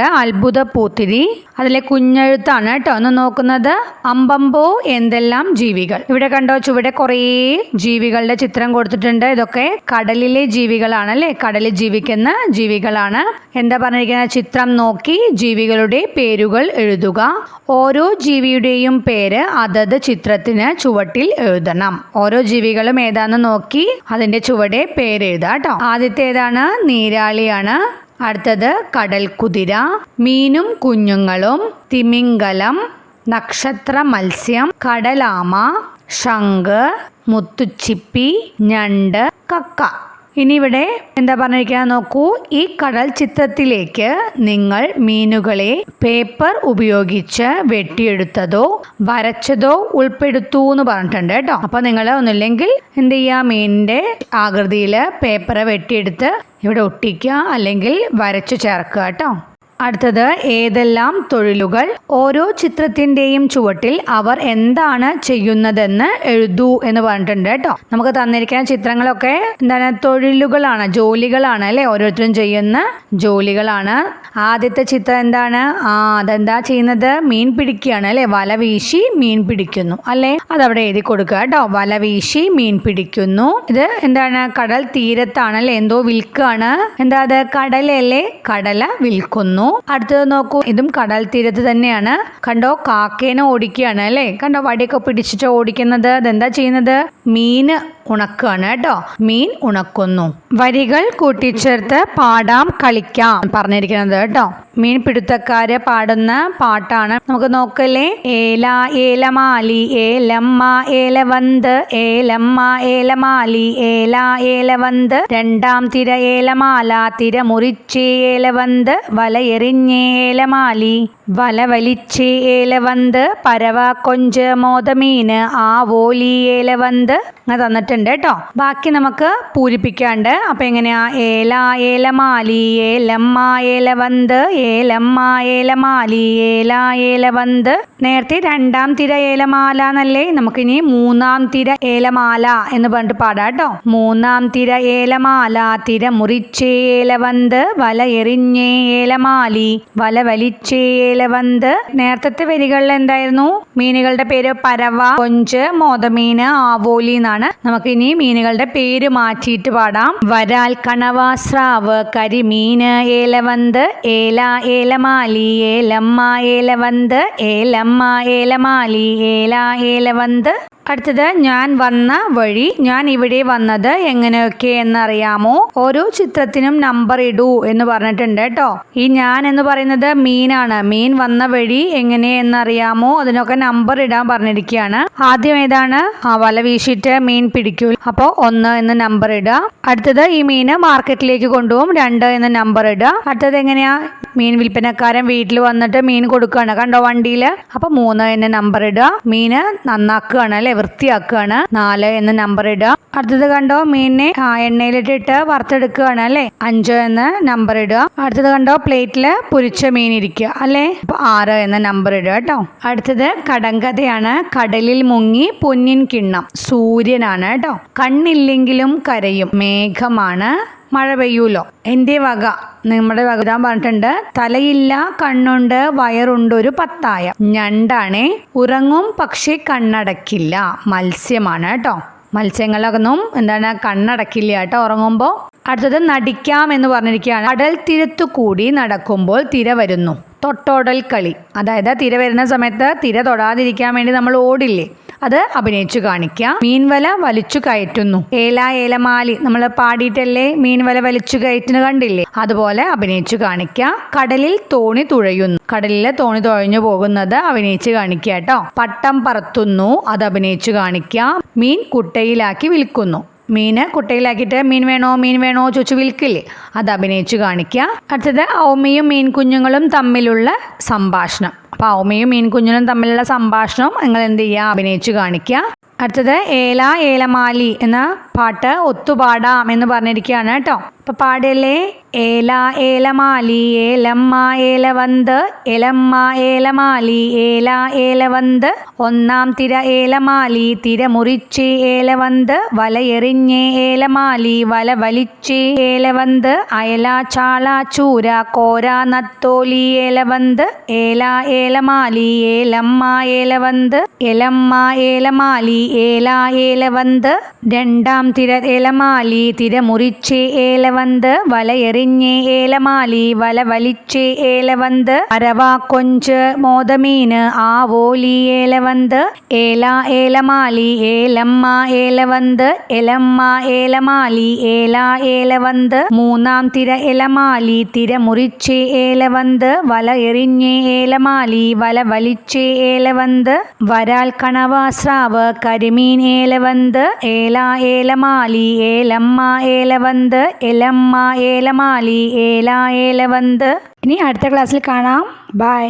അത്ഭുത പൂത്തിരി അതിലെ കുഞ്ഞെഴുത്താണ് കേട്ടോ. ഒന്ന് നോക്കുന്നത്. അമ്പമ്പോ എന്തെല്ലാം ജീവികൾ. ഇവിടെ കണ്ടോ ചുവടെ കുറേ ജീവികളുടെ ചിത്രം കൊടുത്തിട്ടുണ്ട്. ഇതൊക്കെ കടലിലെ ജീവികളാണ് അല്ലെ? കടലിൽ ജീവിക്കുന്ന ജീവികളാണ്. എന്താ പറഞ്ഞിരിക്കുന്ന ചിത്രം നോക്കി ജീവികളുടെ പേരുകൾ എഴുതുക. ഓരോ ജീവിയുടെയും പേര് അതത് ചിത്രത്തിന് ചുവട്ടിൽ എഴുതണം. ഓരോ ജീവികളും ഏതാന്ന് നോക്കി അതിന്റെ ചുവടെ പേര് എഴുതാം കേട്ടോ. ആദ്യത്തേതാണ് നീരാളിയാണ്. അടുത്തത് കുതിര മീനും കുഞ്ഞുങ്ങളും തിമിംഗലം നക്ഷത്ര മത്സ്യം കടലാമ ശംഖ് മുത്തുച്ചിപ്പി ഞണ്ട് കക്ക. ഇനി ഇവിടെ എന്താ പറഞ്ഞിരിക്കുക നോക്കൂ ഈ കടൽ ചിത്രത്തിലേക്ക് നിങ്ങൾ മീനുകളെ പേപ്പർ ഉപയോഗിച്ച് വെട്ടിയെടുത്തതോ വരച്ചതോ ഉൾപ്പെടുത്തു എന്ന് പറഞ്ഞിട്ടുണ്ട് കേട്ടോ. അപ്പൊ നിങ്ങൾ ഒന്നില്ലെങ്കിൽ എന്ത് ചെയ്യുക മീനിന്റെ ആകൃതിയിൽ പേപ്പർ വെട്ടിയെടുത്ത് ഇവിടെ ഒട്ടിക്കുക അല്ലെങ്കിൽ വരച്ചു ചേർക്കുക കേട്ടോ. അടുത്തത് ഏതെല്ലാം തൊഴിലുകൾ ഓരോ ചിത്രത്തിന്റെയും ചുവട്ടിൽ അവർ എന്താണ് ചെയ്യുന്നതെന്ന് എഴുതൂ എന്ന് പറഞ്ഞിട്ടുണ്ട് കേട്ടോ. നമുക്ക് തന്നിരിക്കുന്ന ചിത്രങ്ങളൊക്കെ എന്താണ് തൊഴിലുകളാണ് ജോലികളാണ് അല്ലെ? ഓരോരുത്തരും ചെയ്യുന്ന ജോലികളാണ്. ആദ്യത്തെ ചിത്രം എന്താണ്? ആ അതെന്താ ചെയ്യുന്നത്? മീൻ പിടിക്കുകയാണ് അല്ലെ? വല വീശി മീൻ പിടിക്കുന്നു അല്ലെ? അതവിടെ എഴുതി കൊടുക്കുക കേട്ടോ. വല വീശി മീൻ പിടിക്കുന്നു. ഇത് എന്താണ് കടൽ തീരത്താണ് അല്ലെ? എന്തോ വിൽക്കുകയാണ്. എന്താ അത്? കടലല്ലേ? കടല വിൽക്കുന്നു. അടുത്തത് നോക്കൂ. ഇതും കടൽ തീരത്ത് തന്നെയാണ്. കണ്ടോ കാക്കേനെ ഓടിക്കുകയാണ് അല്ലേ? കണ്ടോ വടിയൊക്കെ പിടിച്ചിട്ട് ഓടിക്കുന്നത്. അതെന്താ ചെയ്യുന്നത്? മീന് ഉണക്കുകയാണ് കേട്ടോ. മീൻ ഉണക്കുന്നു. വരികൾ കൂട്ടിച്ചേർത്ത് പാടാം കളിക്കാം പറഞ്ഞിരിക്കുന്നത് കേട്ടോ. മീൻ പിടുത്തക്കാര് പാടുന്ന പാട്ടാണ്. നമുക്ക് നോക്കല്ലേ? ഏല ഏലമാലി ഏലമ്മ ഏലവന്ത് ഏലമ്മ ഏലമാലി ഏല ഏലവന്ത്. രണ്ടാം തിര ഏലമാല തിര മുറിച്ചേ ഏലവന്ത്. വലയെറിഞ്ഞേ ഏലമാലി. വല ഏലവന്ത് പരവ കൊഞ്ച് മോതമീന് ആ വോലി ഏലവന്ത് അങ്ങനെ തന്നിട്ടുണ്ട് കേട്ടോ. ബാക്കി നമുക്ക് പൂരിപ്പിക്കാണ്ട് അപ്പൊ എങ്ങനെയാ? ഏല ഏലമാലി ഏലമ്മ ഏലവന്ത് ഏലമ്മ ഏലമാലി ഏല ഏലവന്ത്. നേരത്തെ രണ്ടാം തിര ഏലമാല എന്നല്ലേ? നമുക്കിനി മൂന്നാം തിര ഏലമാല എന്ന് പറഞ്ഞിട്ട് പാടാം കേട്ടോ. മൂന്നാം തിര ഏലമാല തിര മുറിച്ചേ ഏലവന്ത് വല എറിഞ്ഞേ ഏലമാലി വല വലിച്ചേ ഏലവന്ത് നേരത്തെ വരികളിൽ എന്തായിരുന്നു? മീനുകളുടെ പേര് പരവ കൊഞ്ച് മോതമീന് ആവോലി എന്നാണ്. നമുക്ക് ഇനി മീനുകളുടെ പേര് മാറ്റിയിട്ട് പാടാം. വരാൽ കണവ സ്രാവ് കരിമീന് ഏലവന്ത്. ഏല ഏലമാലി ഏലമ്മ ഏലവന്ത്. ഏലമ്മ ഏലമാലി ഏല ഏലവന്ത്. അടുത്തത് ഞാൻ വന്ന വഴി ഞാൻ ഇവിടെ വന്നത് എങ്ങനെയൊക്കെ എന്നറിയാമോ? ഓരോ ചിത്രത്തിനും നമ്പർ ഇടൂ എന്ന് പറഞ്ഞിട്ടുണ്ട് കേട്ടോ. ഈ ഞാൻ എന്ന് പറയുന്നത് മീനാണ്. മീൻ വന്ന വഴി എങ്ങനെ എന്നറിയാമോ അതിനൊക്കെ നമ്പർ ഇടാൻ പറഞ്ഞിരിക്കുകയാണ് ആദ്യം ഏതാണ്? വല വീശിയിട്ട് മീൻ പിടിക്കൂ. അപ്പോൾ ഒന്ന് എന്ന് നമ്പർ ഇടുക. അടുത്തത് ഈ മീന് മാർക്കറ്റിലേക്ക് കൊണ്ടുപോകും. രണ്ട് എന്ന് നമ്പർ ഇടുക. അടുത്തത് എങ്ങനെയാ? മീൻ വിൽപ്പനക്കാരൻ വീട്ടിൽ വന്നിട്ട് മീൻ കൊടുക്കുകയാണ്. കണ്ടോ വണ്ടിയിൽ അപ്പൊ മൂന്ന് എന്ന നമ്പർ ഇടുക. മീന് നന്നാക്കുകയാണ് അല്ലെ? വൃത്തിയാക്കുകയാണ്. നാല് എന്ന് നമ്പർ ഇടുക. അടുത്തത് കണ്ടോ? മീനിനെ എണ്ണയിലിട്ടിട്ട് വറുത്തെടുക്കുകയാണ് അല്ലെ? അഞ്ച് എന്ന് നമ്പർ ഇടുക. അടുത്തത് കണ്ടോ? പ്ലേറ്റിൽ പൊരിച്ച മീൻ ഇരിക്കുക അല്ലെ? അപ്പൊ ആറ് എന്ന നമ്പർ ഇടുക കേട്ടോ. അടുത്തത് കടങ്കഥയാണ്. കടലിൽ മുങ്ങി പൊന്നിൻ കിണ്ണം. സൂര്യനാണ് കേട്ടോ. കണ്ണില്ലെങ്കിലും കരയും. മേഘമാണ്. മഴ പെയ്യൂലോ? എന്റെ വക. നമ്മുടെ വക ഞാൻ പറഞ്ഞിട്ടുണ്ട്. തലയില്ല കണ്ണുണ്ട് വയറുണ്ട് ഒരു പത്തായ. ഞണ്ടാണേ. ഉറങ്ങും പക്ഷേ കണ്ണടക്കില്ല. മത്സ്യമാണ് കേട്ടോ. മത്സ്യങ്ങളൊന്നും എന്താണ് കണ്ണടക്കില്ല കേട്ടോ ഉറങ്ങുമ്പോൾ. അടുത്തത് നടിക്കാം എന്ന് പറഞ്ഞിരിക്കുകയാണ്. കടൽ തീരത്തു കൂടി നടക്കുമ്പോൾ തിര വരുന്നു. തൊട്ടോടൽ കളി. അതായത് തിര വരുന്ന സമയത്ത് തിര തൊടാതിരിക്കാൻ വേണ്ടി നമ്മൾ ഓടില്ലേ? അത് അഭിനയിച്ചു കാണിക്കുക മീൻവല വലിച്ചു കയറ്റുന്നു. ഏല ഏലമാലി നമ്മൾ പാടിയിട്ടല്ലേ? മീൻവല വലിച്ചു കയറ്റുന്ന കണ്ടില്ലേ? അതുപോലെ അഭിനയിച്ചു കാണിക്കുക കടലിൽ തോണി തുഴയുന്നു. കടലിലെ തോണി തുഴഞ്ഞു പോകുന്നത് അഭിനയിച്ച് കാണിക്കുക കേട്ടോ. പട്ടം പറത്തുന്നു. അത് അഭിനയിച്ചു കാണിക്കുക മീൻ കുട്ടയിലാക്കി വിൽക്കുന്നു. മീന് കുട്ടയിലാക്കിയിട്ട് മീൻ വേണോ മീൻ വേണോ ചോദിച്ചു വിൽക്കില്ലേ? അത് അഭിനയിച്ചു കാണിക്കുക അടുത്തത് ഔമയും മീൻ കുഞ്ഞുങ്ങളും തമ്മിലുള്ള സംഭാഷണം. അപ്പോൾ ഔമയും മീൻ കുഞ്ഞുങ്ങളും തമ്മിലുള്ള സംഭാഷണം നിങ്ങൾ എന്ത് ചെയ്യുക അഭിനയിച്ചു കാണിക്കുക അടുത്തത് ഏല ഏലമാലി എന്ന പാട്ട് ഒത്തുപാടാം എന്ന് പറഞ്ഞിരിക്കുകയാണ് കേട്ടോ. അപ്പൊ പാടല്ലേ ഏല ഏലമാലി ഏലമ്മ ഏലവന്ത് എലമ്മ ഏലമാലി ഏല ഏലവന്ത് ഒന്നാം തിര ഏലമാലി തിര മുറിച്ച് ഏലവന്ത് വലയെറിഞ്ഞ് ഏലമാലി വല വലിച്ച് ഏലവന്ത് അയല ചാള ചൂര കോര നത്തോലി ഏലവന്ത് ഏല ഏലമാലി ഏലമ്മ ഏലവന്ത് എലമ്മ ഏലമാലി ഏല ഏലവന്ത് രണ്ടാം തിര ഏലമാലി തിര മുറിച്ചേ ഏലവന്ത് വലയെറിഞ്ഞ് ഏലമാലി വല വലിച്ചേ ഏലവന്ത് അരവാ കൊഞ്ച് മോതമീന് ആവോലി ഏലവന്ത് ഏല ഏലമാലി ഏലമ്മ ഏലവന്ത് എലമ്മ ഏലമാലി ഏല ഏലവന്ത് മൂന്നാം തിര ഏലമാലി തിര മുറിച്ചേ ഏലവന്ത് വല എറിഞ്ഞേ ഏലമാലി വല വലിച്ചേ ഏലവന്ത് വരാൽ കണവാസ്രാവ് കരിമീൻ ഏലവന്ത് ഏല ഏലമാലി ഏലമ്മ ഏലവന്ത് എലമ്മ ഏലമാലി ഏല ഏലവന്ത്. ഇനി അടുത്ത ക്ലാസ്സിൽ കാണാം. ബൈ